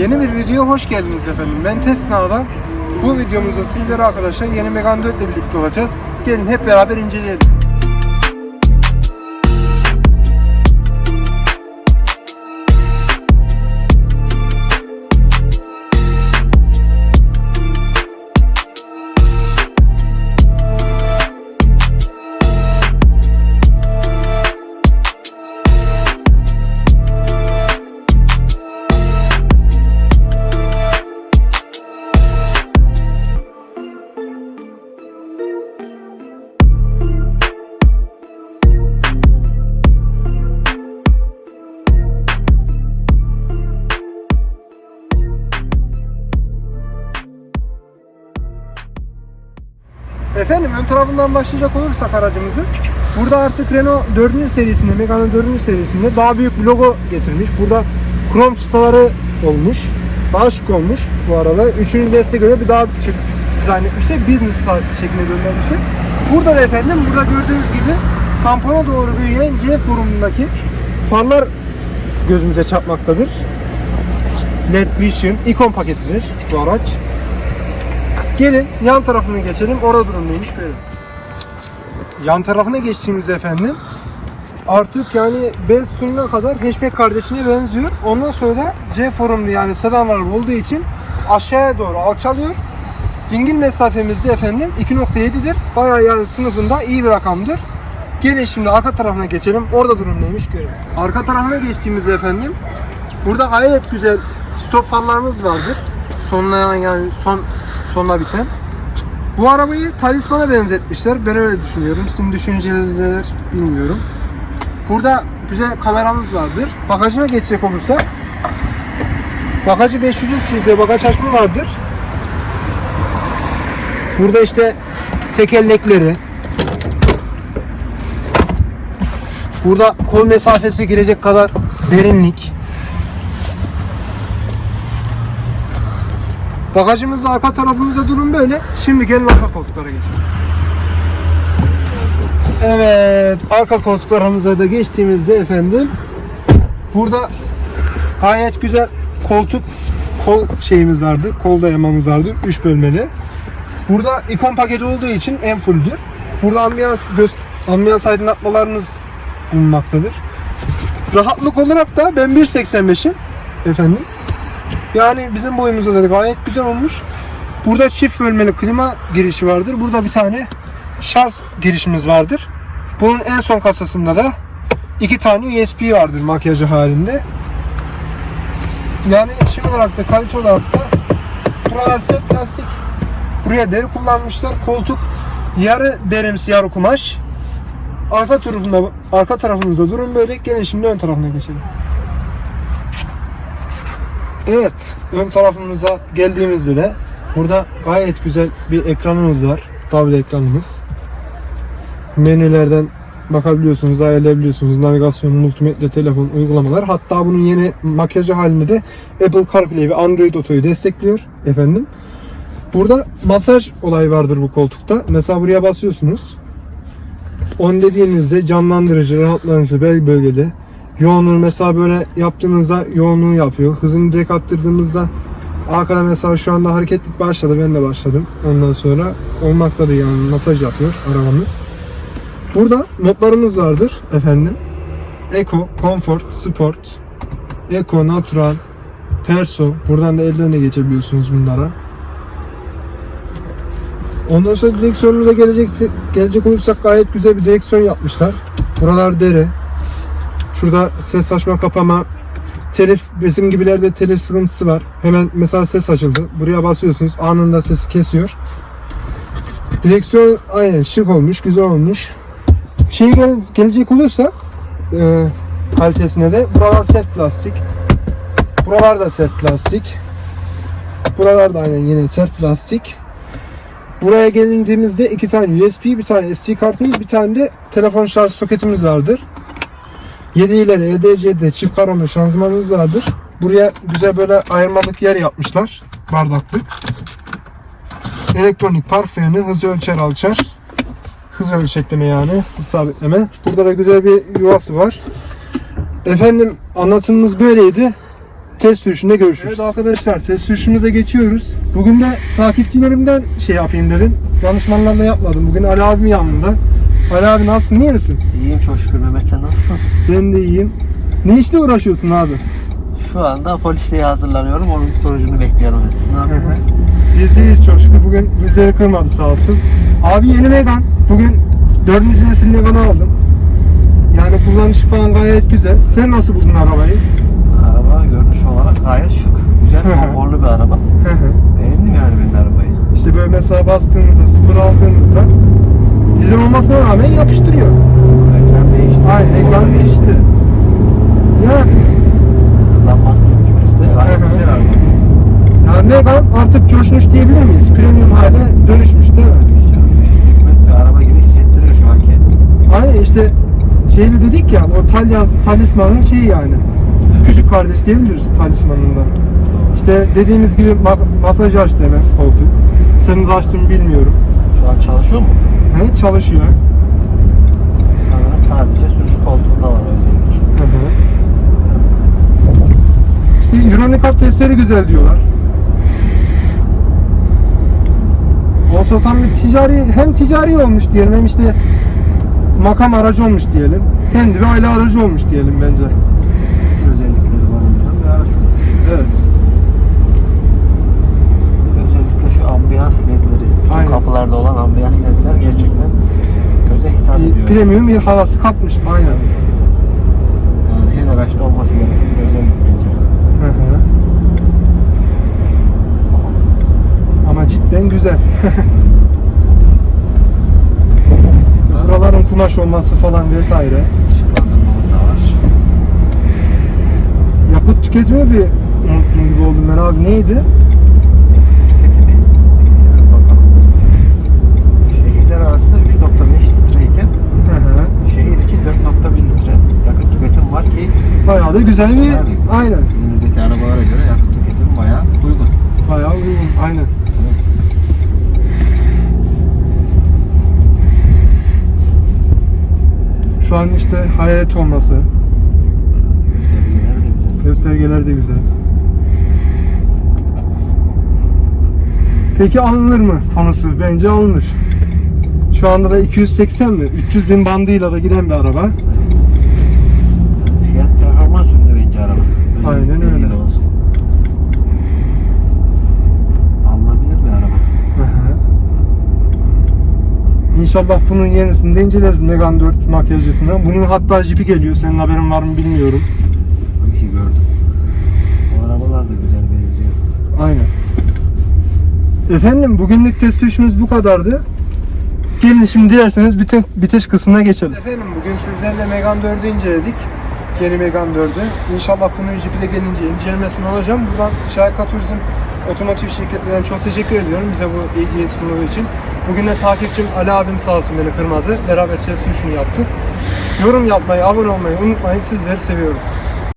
Yeni bir videoya hoş geldiniz efendim. Ben Tesna'dan. Bu videomuzda sizlere arkadaşlar yeni Megane 4 ile birlikte olacağız. Gelin hep beraber inceleyelim. Efendim ön tarafından başlayacak olursak aracımızın burada artık Renault 4. serisinde, Megane 4. serisinde daha büyük bir logo getirmiş. Burada krom çıtaları olmuş. Daha şık olmuş bu arada. Üçüncü nesle göre bir daha şık dizayn etmişler. Business şeklinde göndermişler. Burada da efendim burada gördüğünüz gibi tampona doğru büyüyen C formundaki farlar gözümüze çarpmaktadır. LED Vision ikon paketidir bu araç. Gelin yan tarafına geçelim. Orada durum neymiş görelim. Yan tarafına geçtiğimizde efendim artık yani bez sonuna kadar hatchback kardeşine benziyor. Ondan sonra da C formlu yani sedanlar olduğu için aşağıya doğru alçalıyor. Dingil mesafemiz de efendim 2.7'dir. Bayağı yani sınıfında iyi bir rakamdır. Gelin şimdi arka tarafına geçelim. Orada durum neymiş görelim. Arka tarafına geçtiğimizde efendim burada gayet güzel stop fanlarımız vardır. Sonlayan yani son sonla biten. Bu arabayı talismana benzetmişler. Ben öyle düşünüyorum. Sizin düşünceleriniz neler bilmiyorum. Burada güzel kameramız vardır. Bagajına geçecek olursak bagajı 500 çizde bagaj açma vardır. Burada işte tekerlekleri Burada kol mesafesi girecek kadar derinlik Bagajımızda arka tarafımızda durum böyle. Şimdi gelin arka koltuklara geçelim. Evet, arka koltuklarımıza da geçtiğimizde efendim burada gayet güzel koltuk kol şeyimiz vardı. Kol dayamamız vardı. 3 bölmeli. Burada ikon paketi olduğu için en fulldür. Burada ambiyans göz ambiyans aydınlatmalarımız bulunmaktadır. Rahatlık olarak da ben 1.85'im efendim. Yani bizim boyumuzda da gayet güzel olmuş. Burada çift bölmeli klima girişi vardır. Burada bir tane şarj girişimiz vardır. Bunun en son kasasında da iki tane USB vardır makyajı halinde. Yani şey olarak da kalite olarak da buralar plastik. Buraya deri kullanmışlar. Koltuk yarı derimsi yarı kumaş. Arka tarafında arka tarafımızda durum böyle. Gelin şimdi ön tarafına geçelim. Evet, ön tarafımıza geldiğimizde de burada gayet güzel bir ekranımız var. Tablet ekranımız. Menülerden bakabiliyorsunuz, ayarlayabiliyorsunuz. Navigasyon, multimedya, telefon, uygulamalar. Hatta bunun yeni makyajı halinde de Apple CarPlay ve Android Auto'yu destekliyor efendim. Burada masaj olayı vardır bu koltukta. Mesela buraya basıyorsunuz. On dediğinizde canlandırıcı, rahatlatıcı bel bölgede yoğunluğu mesela böyle yaptığınızda yoğunluğu yapıyor. Hızını direkt attırdığımızda arkada mesela şu anda hareketlik başladı. Ben de başladım. Ondan sonra olmakta da yani masaj yapıyor arabamız. Burada modlarımız vardır efendim. Eco, Comfort, Sport, Eco, Natural, Perso. Buradan da elden de geçebiliyorsunuz bunlara. Ondan sonra direksiyonumuza gelecek gelecek olursak gayet güzel bir direksiyon yapmışlar. Buralar deri. Şurada ses açma kapama telif bizim gibilerde telif sıkıntısı var. Hemen mesela ses açıldı. Buraya basıyorsunuz anında sesi kesiyor. Direksiyon aynen şık olmuş, güzel olmuş. Şey gel, gelecek olursa e, kalitesine de buralar sert plastik. Buralar da sert plastik. Buralar da aynen yine sert plastik. Buraya gelindiğimizde iki tane USB, bir tane SD kartımız, bir tane de telefon şarj soketimiz vardır. 7 ileri EDC'de çift karamel şanzımanımız vardır. Buraya güzel böyle ayırmalık yer yapmışlar. Bardaklık. Elektronik park freni, ölçer alçar. Hız ölçekleme yani, hız sabitleme. Burada da güzel bir yuvası var. Efendim anlatımımız böyleydi. test sürüşünde görüşürüz. Evet arkadaşlar test sürüşümüze geçiyoruz. Bugün de takipçilerimden şey yapayım dedim. Danışmanlarla yapmadım. Bugün Ali abim yanımda. Ali abi nasılsın? İyi misin? İyiyim çok şükür Mehmet sen nasılsın? Ben de iyiyim. Ne işle uğraşıyorsun abi? Şu anda polisliğe hazırlanıyorum. Onun sonucunu bekliyorum. Siz ne yapıyorsunuz? Biz iyiyiz çok şükür. Bugün bizleri kırmadı sağ olsun. Abi yeni Megan. Bugün dördüncü nesil Megan'ı aldım. Yani kullanışı falan gayet güzel. Sen nasıl buldun arabayı? Araba görünüş olarak gayet şık. Güzel, konforlu bir araba. Beğendim yani ben de arabayı. işte böyle mesela bastığımızda, sıfır aldığımızda dizel olmasına rağmen yapıştırıyor. Ekran değişti. Aynen ekran değişti. Yani, Hızlanmaz tepkimesi de gayet güzel araba. yani Megan artık coşmuş diyebilir miyiz? Premium hale dönüşmüş değil mi? Araba gibi hissettiriyor şu an kendini. Aynen işte şeyde dedik ya o Talyan, talismanın şeyi yani. Küçük kardeş diyebiliriz talismanında. İşte dediğimiz gibi ma- masaj açtı hemen koltuk. Senin de açtığını bilmiyorum. Şu an çalışıyor mu? He, çalışıyor. Sanırım sadece sürüş koltuğunda var özellik. Hı hı. İşte Euronicap testleri güzel diyorlar. Olsa tam bir ticari, hem ticari olmuş diyelim hem işte makam aracı olmuş diyelim. De bir aile aracı olmuş diyelim bence. Bütün özellikleri barındıran bir araç olmuş. Evet. Özellikle şu ambiyans ledleri, bütün Aynen. kapılarda olan ambiyans ledler premium bir havası kapmış. Aynen. Yani her araçta olması gereken bir özellik bence. Hı hı. Ama cidden güzel. Buraların kumaş olması falan vesaire. Işıklandırmamız da var. Yakıt tüketimi bir unuttum gibi oldum ben abi. Neydi? Tüketimi evet, bakalım. Şehirler arası 3.5 litreyken Hı hı. şehir için 4.1 litre yakıt tüketim var ki Bayağı da güzel bir... Yani. Aynen. günümüzdeki arabalara göre yakıt tüketimi bayağı uygun. Bayağı uygun. Aynen. Evet. Şu an işte hayalet olması. Göstergeler de güzel. Peki alınır mı konusu? Bence alınır. Şu anda da 280 mi? 300 bin bandıyla da giden bir araba. Bence araba. Aynen Özellikle öyle. Olsun. Alınabilir bir araba. Hı hı. İnşallah bunun yenisini de inceleriz Megane 4 makyajcısından. Bunun hatta jipi geliyor. Senin haberin var mı bilmiyorum. Tabii ki gördüm. O arabalar da güzel benziyor. Aynen. Efendim bugünlük test sürüşümüz bu kadardı. Gelin şimdi dilerseniz bitiş, bitiş kısmına geçelim. Efendim bugün sizlerle Megane 4'ü inceledik. Yeni Megane 4'ü. İnşallah bunun jipi de gelince incelemesini alacağım. Buradan Şahika Turizm Otomotiv şirketlerine çok teşekkür ediyorum bize bu ilgiyi sunduğu için. Bugün de takipçim Ali abim sağ olsun beni kırmadı. Beraber test sürüşünü yaptık. Yorum yapmayı, abone olmayı unutmayın. Sizleri seviyorum.